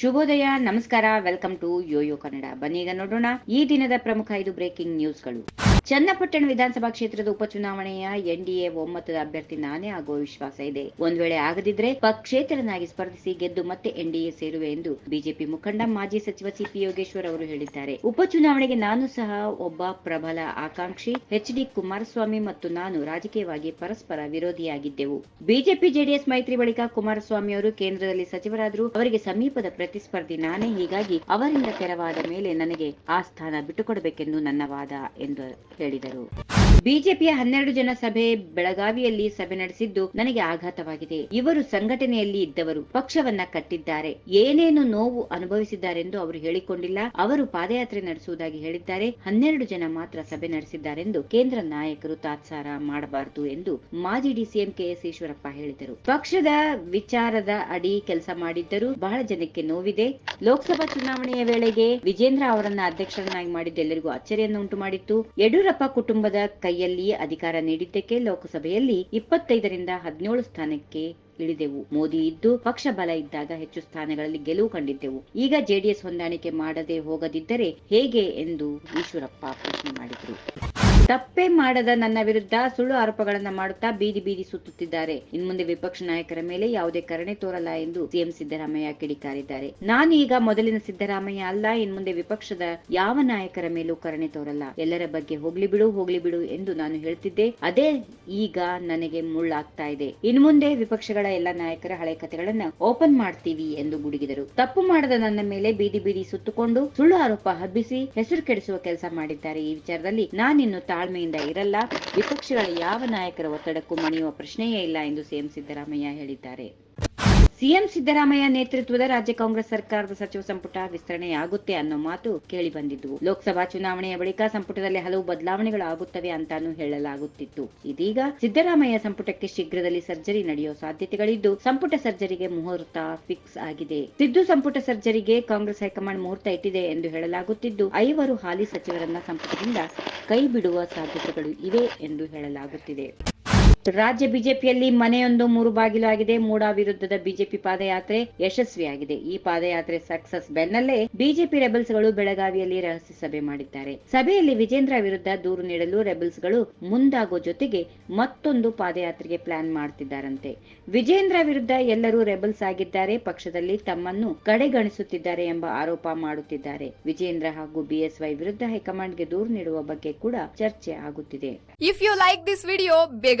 ಶುಭೋದಯ, ನಮಸ್ಕಾರ welcome to Yoyo Kannada ಬನ್ನಿ ಈಗ ನೋಡೋಣ ಈ ದಿನದ ಪ್ರಮುಖ ಐದು ಬ್ರೇಕಿಂಗ್ ನ್ಯೂಸ್ಗಳು ಚನ್ನಪಟ್ಟಣ ವಿಧಾನಸಭಾ ಕ್ಷೇತ್ರದ ಉಪಚುನಾವಣೆಯ ಎನ್ಡಿಎ ಒಮ್ಮತದ ಅಭ್ಯರ್ಥಿ ನಾನೇ ಆಗುವ ವಿಶ್ವಾಸ ಇದೆ. ಒಂದ್ ವೇಳೆ ಆಗದಿದ್ರೆ ಪಕ್ಷೇತರನಾಗಿ ಸ್ಪರ್ಧಿಸಿ ಗೆದ್ದು ಮತ್ತೆ ಎನ್ಡಿಎ ಸೇರುವೆ ಎಂದು ಬಿಜೆಪಿ ಮುಖಂಡ ಮಾಜಿ ಸಚಿವ ಸಿಪಿ ಯೋಗೇಶ್ವರ್ ಅವರು ಹೇಳಿದ್ದಾರೆ. ಉಪಚುನಾವಣೆಗೆ ನಾನು ಸಹ ಒಬ್ಬ ಪ್ರಬಲ ಆಕಾಂಕ್ಷಿ, ಎಚ್ ಡಿ ಕುಮಾರಸ್ವಾಮಿ ಮತ್ತು ನಾನು ರಾಜಕೀಯವಾಗಿ ಪರಸ್ಪರ ವಿರೋಧಿಯಾಗಿದ್ದೆವು. ಬಿಜೆಪಿ ಜೆಡಿಎಸ್ ಮೈತ್ರಿ ಬಳಿಕ ಕುಮಾರಸ್ವಾಮಿ ಅವರು ಕೇಂದ್ರದಲ್ಲಿ ಸಚಿವರಾದರೂ ಅವರಿಗೆ ಸಮೀಪದ ಪ್ರತಿಸ್ಪರ್ಧಿ ನಾನೇ, ಹೀಗಾಗಿ ಅವರಿಂದ ತೆರವಾದ ಮೇಲೆ ನನಗೆ ಆ ಸ್ಥಾನ ಬಿಟ್ಟುಕೊಡಬೇಕೆಂದು ನನ್ನ ವಾದ ಎಂದು ಹೇಳಿದರು. ಬಿಜೆಪಿಯ ಹನ್ನೆರಡು ಜನ ಸಭೆ ಬೆಳಗಾವಿಯಲ್ಲಿ ಸಭೆ ನಡೆಸಿದ್ದು ನನಗೆ ಆಘಾತವಾಗಿದೆ. ಇವರು ಸಂಘಟನೆಯಲ್ಲಿ ಇದ್ದವರು, ಪಕ್ಷವನ್ನ ಕಟ್ಟಿದ್ದಾರೆ. ಏನೇನು ನೋವು ಅನುಭವಿಸಿದ್ದಾರೆಂದು ಅವರು ಹೇಳಿಕೊಂಡಿಲ್ಲ. ಅವರು ಪಾದಯಾತ್ರೆ ನಡೆಸುವುದಾಗಿ ಹೇಳಿದ್ದಾರೆ. ಹನ್ನೆರಡು ಜನ ಮಾತ್ರ ಸಭೆ ನಡೆಸಿದ್ದಾರೆಂದು ಕೇಂದ್ರ ನಾಯಕರು ತಾತ್ಸಾರ ಮಾಡಬಾರದು ಎಂದು ಮಾಜಿ ಡಿಸಿಎಂ ಕೆಎಸ್ ಈಶ್ವರಪ್ಪ ಹೇಳಿದರು. ಪಕ್ಷದ ವಿಚಾರದ ಅಡಿ ಕೆಲಸ ಮಾಡಿದ್ದರೂ. ಬಹಳ ಜನಕ್ಕೆ ನೋವಿದೆ. ಲೋಕಸಭಾ ಚುನಾವಣೆಯ ವೇಳೆಗೆ ವಿಜೇಂದ್ರ ಅವರನ್ನ ಅಧ್ಯಕ್ಷರನ್ನಾಗಿ ಮಾಡಿದ್ದು ಎಲ್ಲರಿಗೂ ಅಚ್ಚರಿಯನ್ನು ಉಂಟು ಮಾಡಿತ್ತು ಯಡಿಯೂರಪ್ಪ ಕುಟುಂಬದ ಕೈಯಲ್ಲಿ ಅಧಿಕಾರ ನೀಡಿದ್ದಕ್ಕೆ ಲೋಕಸಭೆಯಲ್ಲಿ ಇಪ್ಪತ್ತೈದರಿಂದ ಹದಿನೇಳು ಸ್ಥಾನಕ್ಕೆ ಇಳಿದೆವು. ಮೋದಿ ಇದ್ದು ಪಕ್ಷ ಬಲ ಇದ್ದಾಗ ಹೆಚ್ಚು ಸ್ಥಾನಗಳಲ್ಲಿ ಗೆಲುವು ಕಂಡಿದ್ದೆವು. ಈಗ ಜೆಡಿಎಸ್ ಹೊಂದಾಣಿಕೆ ಮಾಡದೆ ಹೋಗದಿದ್ದರೆ ಹೇಗೆ ಎಂದು ಈಶ್ವರಪ್ಪ ಪ್ರಶ್ನೆ ಮಾಡಿದರು. ತಪ್ಪೇ ಮಾಡದ ನನ್ನ ವಿರುದ್ಧ ಸುಳ್ಳು ಆರೋಪಗಳನ್ನ ಮಾಡುತ್ತಾ ಬೀದಿ ಬೀದಿ ಸುತ್ತುತ್ತಿದ್ದಾರೆ. ಇನ್ಮುಂದೆ ವಿಪಕ್ಷ ನಾಯಕರ ಮೇಲೆ ಯಾವುದೇ ಕರುಣೆ ತೋರಲ್ಲ ಎಂದು ಸಿಎಂ ಸಿದ್ದರಾಮಯ್ಯ ಕಿಡಿಕಾರಿದ್ದಾರೆ. ನಾನು ಈಗ ಮೊದಲಿನ ಸಿದ್ದರಾಮಯ್ಯ ಅಲ್ಲ ಇನ್ಮುಂದೆ ವಿಪಕ್ಷದ ಯಾವ ನಾಯಕರ ಮೇಲೂ ಕರುಣೆ ತೋರಲ್ಲ. ಎಲ್ಲರ ಬಗ್ಗೆ ಹೋಗ್ಲಿ ಬಿಡು ಹೋಗ್ಲಿ ಬಿಡು ಎಂದು ನಾನು ಹೇಳ್ತಿದ್ದೆ. ಅದೇ ಈಗ ನನಗೆ ಮುಳ್ಳಾಗ್ತಾ ಇದೆ. ಇನ್ಮುಂದೆ ವಿಪಕ್ಷಗಳ ಎಲ್ಲ ನಾಯಕರ ಹಳೆ ಕಥೆಗಳನ್ನ ಓಪನ್ ಮಾಡ್ತೀವಿ ಎಂದು ಗುಡುಗಿದರು. ತಪ್ಪು ಮಾಡದ ನನ್ನ ಮೇಲೆ ಬೀದಿ ಬೀದಿ ಸುತ್ತುಕೊಂಡು ಸುಳ್ಳು ಆರೋಪ ಹಬ್ಬಿಸಿ, ಹೆಸರು ಕೆಡಿಸುವ ಕೆಲಸ ಮಾಡಿದ್ದಾರೆ. ಈ ವಿಚಾರದಲ್ಲಿ ನಾನಿನ್ನು ತಾಳ್ಮೆಯಿಂದ ಇರಲ್ಲ. ವಿಪಕ್ಷಗಳ ಯಾವ ನಾಯಕರ ಒತ್ತಡಕ್ಕೂ ಮಣಿಯುವ ಪ್ರಶ್ನೆಯೇ ಇಲ್ಲ ಎಂದು ಸಿಎಂ ಸಿದ್ದರಾಮಯ್ಯ ಹೇಳಿದ್ದಾರೆ. ಸಿಎಂ ಸಿದ್ದರಾಮಯ್ಯ ನೇತೃತ್ವದ ರಾಜ್ಯ ಕಾಂಗ್ರೆಸ್ ಸರ್ಕಾರದ ಸಚಿವ ಸಂಪುಟ ವಿಸ್ತರಣೆಯಾಗುತ್ತೆ ಅನ್ನೋ ಮಾತು ಕೇಳಿ ಬಂದಿದ್ವು ಲೋಕಸಭಾ ಚುನಾವಣೆಯ ಬಳಿಕ ಸಂಪುಟದಲ್ಲಿ ಹಲವು ಬದಲಾವಣೆಗಳು ಆಗುತ್ತವೆ ಅಂತಾನೂ ಹೇಳಲಾಗುತ್ತಿತ್ತು. ಇದೀಗ ಸಿದ್ದರಾಮಯ್ಯ ಸಂಪುಟಕ್ಕೆ ಶೀಘ್ರದಲ್ಲಿ ಸರ್ಜರಿ ನಡೆಯುವ ಸಾಧ್ಯತೆಗಳಿದ್ದು, ಸಂಪುಟ ಸರ್ಜರಿಗೆ ಮುಹೂರ್ತ ಫಿಕ್ಸ್ ಆಗಿದೆ. ಸಿದ್ದು ಸಂಪುಟ ಸರ್ಜರಿಗೆ ಕಾಂಗ್ರೆಸ್ ಹೈಕಮಾಂಡ್ ಮುಹೂರ್ತ ಇಟ್ಟಿದೆ ಎಂದು ಹೇಳಲಾಗುತ್ತಿದ್ದು, ಐವರು ಹಾಲಿ ಸಚಿವರನ್ನ ಸಂಪುಟದಿಂದ ಕೈ ಬಿಡುವ ಸಾಧ್ಯತೆಗಳು ಇವೆ ಎಂದು ಹೇಳಲಾಗುತ್ತಿದೆ. ರಾಜ್ಯ ಬಿಜೆಪಿಯಲ್ಲಿ ಮನೆಯೊಂದು ಮೂರು ಬಾಗಿಲು ಆಗಿದೆ. ಮೂಡಾ ವಿರುದ್ಧದ ಬಿಜೆಪಿ ಪಾದಯಾತ್ರೆ ಯಶಸ್ವಿಯಾಗಿದೆ. ಈ ಪಾದಯಾತ್ರೆ ಸಕ್ಸಸ್ ಬೆನ್ನಲ್ಲೇ ಬಿಜೆಪಿ ರೆಬಲ್ಸ್ಗಳು ಬೆಳಗಾವಿಯಲ್ಲಿ ರಹಸ್ಯ ಸಭೆ ಮಾಡಿದ್ದಾರೆ. ಸಭೆಯಲ್ಲಿ ವಿಜೇಂದ್ರ ವಿರುದ್ಧ ದೂರು ನೀಡಲು ರೆಬಲ್ಸ್ಗಳು ಮುಂದಾಗೋ ಜೊತೆಗೆ ಮತ್ತೊಂದು ಪಾದಯಾತ್ರೆಗೆ ಪ್ಲಾನ್ ಮಾಡ್ತಿದ್ದಾರಂತೆ. ವಿಜೇಂದ್ರ ವಿರುದ್ಧ ಎಲ್ಲರೂ ರೆಬಲ್ಸ್ ಆಗಿದ್ದಾರೆ. ಪಕ್ಷದಲ್ಲಿ ತಮ್ಮನ್ನು ಕಡೆಗಣಿಸುತ್ತಿದ್ದಾರೆ ಎಂಬ ಆರೋಪ ಮಾಡುತ್ತಿದ್ದಾರೆ. ವಿಜೇಂದ್ರ ಹಾಗೂ ಬಿಎಸ್ವೈ ವಿರುದ್ಧ ಹೈಕಮಾಂಡ್ಗೆ ದೂರು ನೀಡುವ ಬಗ್ಗೆ ಕೂಡ ಚರ್ಚೆ ಆಗುತ್ತಿದೆ. If you like this video ಬೇಗ